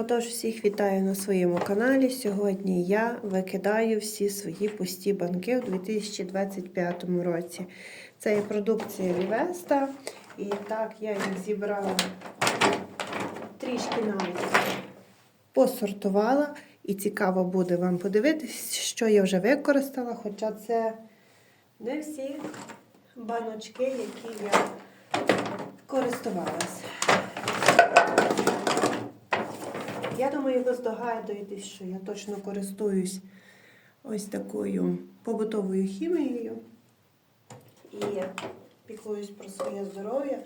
Отож, всіх вітаю на своєму каналі. Сьогодні я викидаю всі свої пусті банки у 2025 році. Це є продукція Вівеста. І так, я їх зібрала трішки навіть посортувала. І цікаво буде вам подивитись, що я вже використала, хоча це не всі баночки, які я користувалася. Я думаю, ви здогадуєтесь, що я точно користуюсь ось такою побутовою хімією і піклуюсь про своє здоров'я.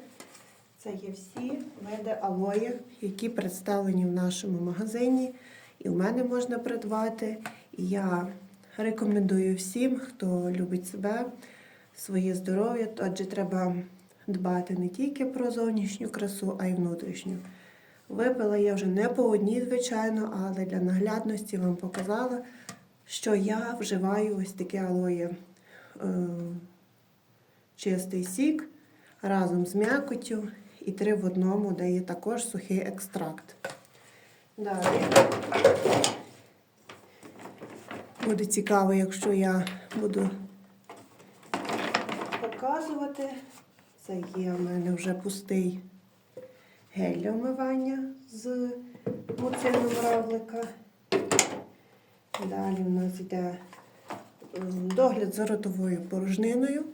Це є всі види алої, які представлені в нашому магазині, і в мене можна придбати. І я рекомендую всім, хто любить себе, своє здоров'я, адже треба дбати не тільки про зовнішню красу, а й внутрішню. Випила я вже не по одній, звичайно, але для наглядності вам показала, що я вживаю ось таке алоє е, чистий сік разом з м'якоттю і три в одному, де є також сухий екстракт. Далі буде цікаво, якщо я буду показувати. Це є в мене вже пустий гель для вмивання з муцином равлика. Далі у нас йде догляд за ротовою порожниною.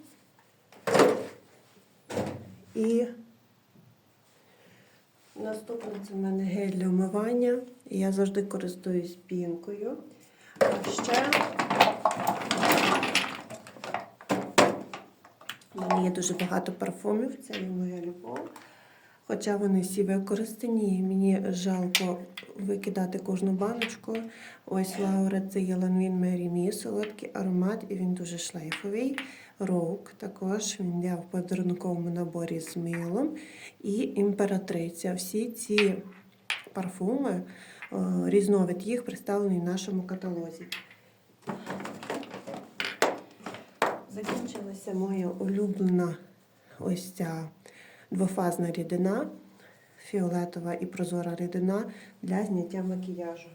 І наступне це в мене гель для вмивання. І я завжди користуюсь пінкою. А ще у мене є дуже багато парфумів, це є моя любов. Хоча вони всі використані, мені жалко викидати кожну баночку. Ось Лаура це є Ланвін Мері солодкий аромат, і він дуже шлейфовий. Роук також він йде в подарунковому наборі з милом. І імператриця. Всі ці парфуми, е, різновид їх представлений в нашому каталозі. Закінчилася моя улюблена ось ця двофазна рідина, фіолетова і прозора рідина для зняття макіяжу.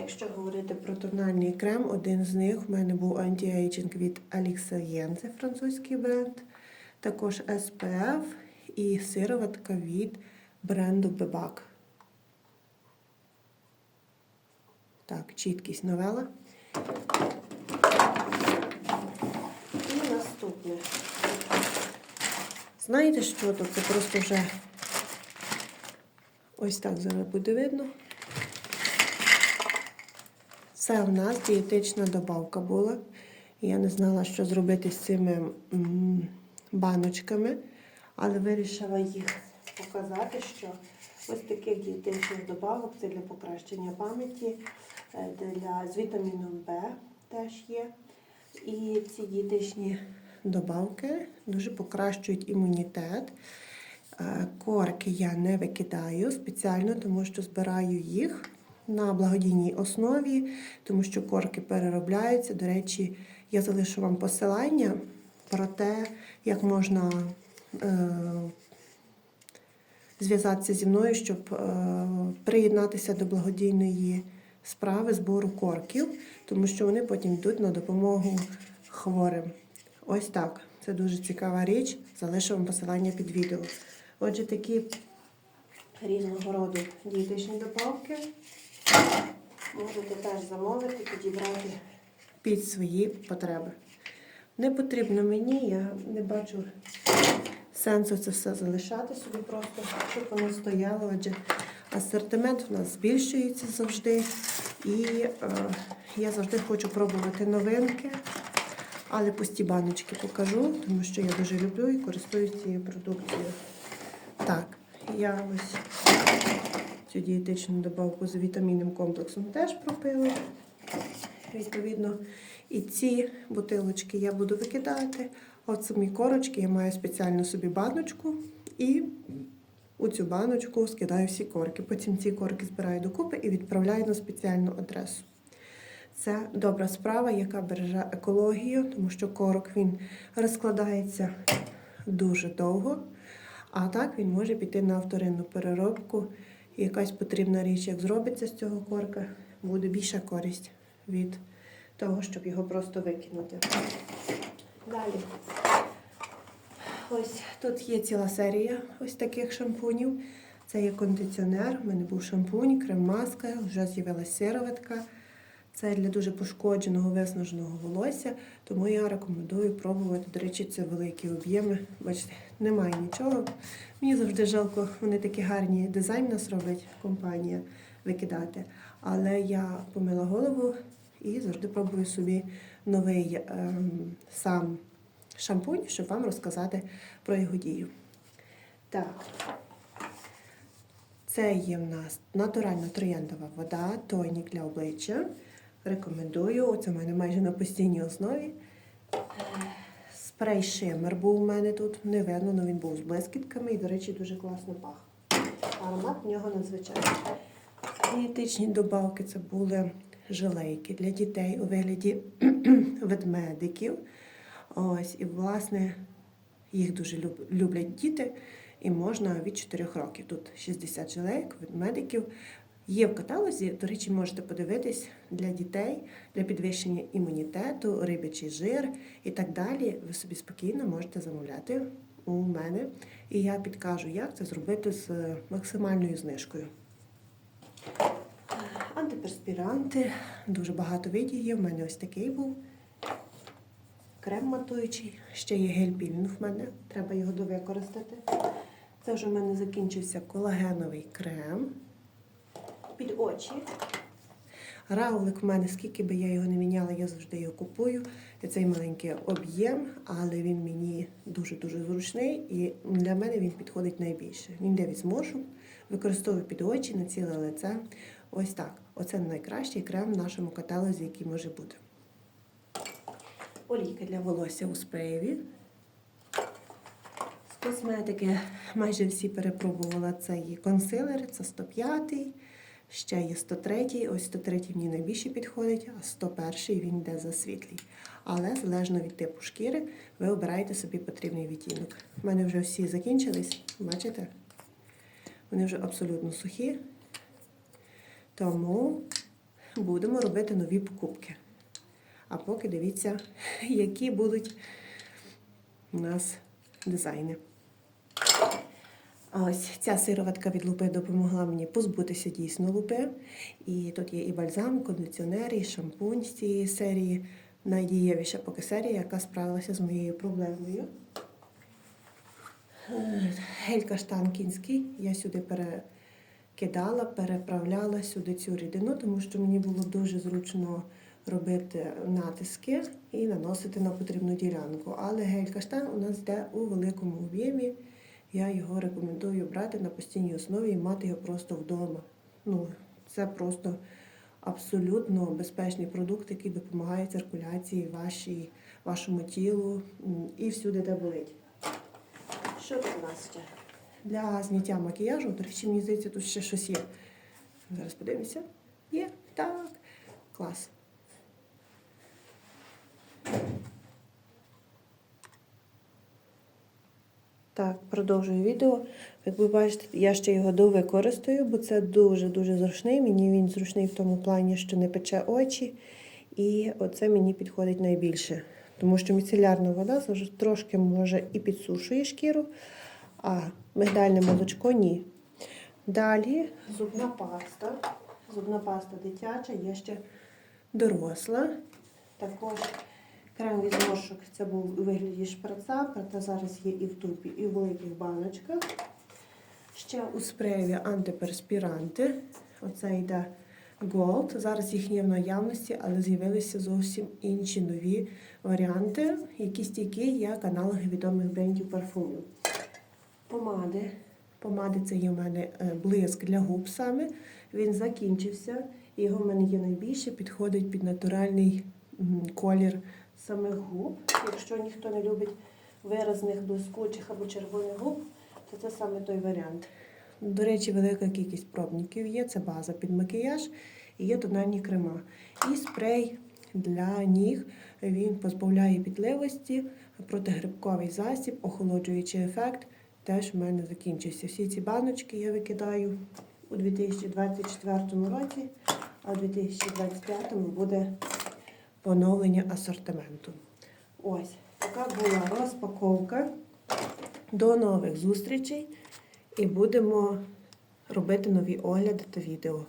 Якщо говорити про тональний крем, один з них в мене був антіейджинг від Alixayen, це французький бренд. Також SPF і сироватка від бренду Bebak. Так, чіткість новела. І наступне. Знаєте, що тут? Це просто вже ось так зараз буде видно. Це в нас дієтична добавка була. Я не знала, що зробити з цими баночками, але вирішила їх показати, що ось таких дієтичних добавок це для покращення пам'яті, е, для з вітаміном В теж є. І ці дієтичні добавки дуже покращують імунітет. Е, Корки я не викидаю спеціально, тому що збираю їх на благодійній основі, тому що корки переробляються. До речі, я залишу вам посилання про те, як можна е, зв'язатися зі мною, щоб е, приєднатися до благодійної справи збору корків, тому що вони потім йдуть на допомогу хворим. Ось так. Це дуже цікава річ. Залишу вам посилання під відео. Отже, такі різного роду дієтичні добавки можете теж замовити, підібрати під свої потреби. Не потрібно мені, я не бачу сенсу це все залишати собі просто, щоб воно стояло. Адже асортимент у нас збільшується завжди. І е, я завжди хочу пробувати новинки. Але пусті баночки покажу, тому що я дуже люблю і користуюсь цією продукцією. Так, я ось цю дієтичну добавку з вітамінним комплексом теж пропила. Відповідно, і ці бутилочки я буду викидати. От самі корочки я маю спеціально собі баночку і у цю баночку скидаю всі корки. Потім ці корки збираю докупи і відправляю на спеціальну адресу. Це добра справа, яка береже екологію, тому що корок він розкладається дуже довго, а так він може піти на вторинну переробку І якась потрібна річ, як зробиться з цього корка, буде більша користь від того, щоб його просто викинути. Далі. Ось тут є ціла серія ось таких шампунів. Це є кондиціонер, в мене був шампунь, крем-маска, вже з'явилася сироватка. Це для дуже пошкодженого, виснаженого волосся, тому я рекомендую пробувати. До речі, це великі об'єми. Бачите, немає нічого. Мені завжди жалко, вони такі гарні дизайн нас робить компанія викидати. Але я помила голову і завжди пробую собі новий ем, сам шампунь, щоб вам розказати про його дію. Так. Це є в нас натуральна трояндова вода, тонік для обличчя. Рекомендую. Це в мене майже на постійній основі. Е, Спрей шимер був у мене тут. Не видно, але він був з блискітками і, до речі, дуже класно пах. Аромат в нього надзвичайний. Дієтичні добавки це були жилейки для дітей у вигляді ведмедиків. Ось, і, власне, їх дуже люблять діти, і можна від 4 років. Тут 60 жилейок від медиків. Є в каталозі, до речі, можете подивитись для дітей, для підвищення імунітету, рибячий жир і так далі. Ви собі спокійно можете замовляти у мене. І я підкажу, як це зробити з максимальною знижкою. Антиперспіранти, дуже багато видів є. В мене ось такий був. Крем матуючий, ще є гель-пілінг в мене, треба його довикористати. Це вже в мене закінчився колагеновий крем під очі. Равлик в мене, скільки би я його не міняла, я завжди його купую. Цей маленький об'єм, але він мені дуже-дуже зручний і для мене він підходить найбільше. Він йде від зморшок, використовую під очі на ціле лице. Ось так. Оце найкращий крем в нашому каталозі, який може бути. Олійка для волосся у спреєві. З косметики майже всі перепробувала. Це є консилер, це 105 ще є 103 ось 103 мені найбільше підходить, а 101 він йде за світлий. Але залежно від типу шкіри, ви обираєте собі потрібний відтінок. У мене вже всі закінчились, бачите? Вони вже абсолютно сухі. Тому будемо робити нові покупки. А поки дивіться, які будуть у нас дизайни. Ось ця сироватка від лупи допомогла мені позбутися дійсно лупи. І тут є і бальзам, і кондиціонер, і шампунь з цієї серії. Найдієвіша поки серія, яка справилася з моєю проблемою. Е, Гель каштан кінський. Я сюди перекидала, переправляла сюди цю рідину, тому що мені було дуже зручно робити натиски і наносити на потрібну ділянку. Але гель каштан у нас йде у великому об'ємі. Я його рекомендую брати на постійній основі і мати його просто вдома. Ну, це просто абсолютно безпечний продукт, який допомагає циркуляції вашій, вашому тілу і всюди, де болить. Що тут у нас ще? Для зняття макіяжу, до речі, мені здається, тут ще щось є. Зараз подивимося. Є, так. Клас. Так, продовжую відео. Як ви бачите, я ще його довикористаю, бо це дуже-дуже зручний. Мені він зручний в тому плані, що не пече очі. І оце мені підходить найбільше. Тому що міцелярна вода трошки може і підсушує шкіру, а мигдальне молочко ні. Далі зубна паста. Зубна паста дитяча, є ще доросла. Також крем зморшок. Це був у вигляді шприца, проте зараз є і в тубі, і в великих баночках. Ще у спреєві антиперспіранти. Оце йде Gold. Зараз їх є в наявності, але з'явилися зовсім інші нові варіанти, які стійкі як аналоги відомих брендів парфумів. Помади. Помади це є в мене е, блиск для губ саме. Він закінчився. Його в мене є найбільше, підходить під натуральний колір самих губ. Якщо ніхто не любить виразних блискучих або червоних губ, то це саме той варіант. До речі, велика кількість пробників є. Це база під макіяж і є тональні крема. І спрей для ніг. Він позбавляє пітливості, протигрибковий засіб, охолоджуючий ефект. Теж в мене закінчився. Всі ці баночки я викидаю у 2024 році, а у 2025 буде поновлення асортименту. Ось така була розпаковка. До нових зустрічей і будемо робити нові огляди та відео.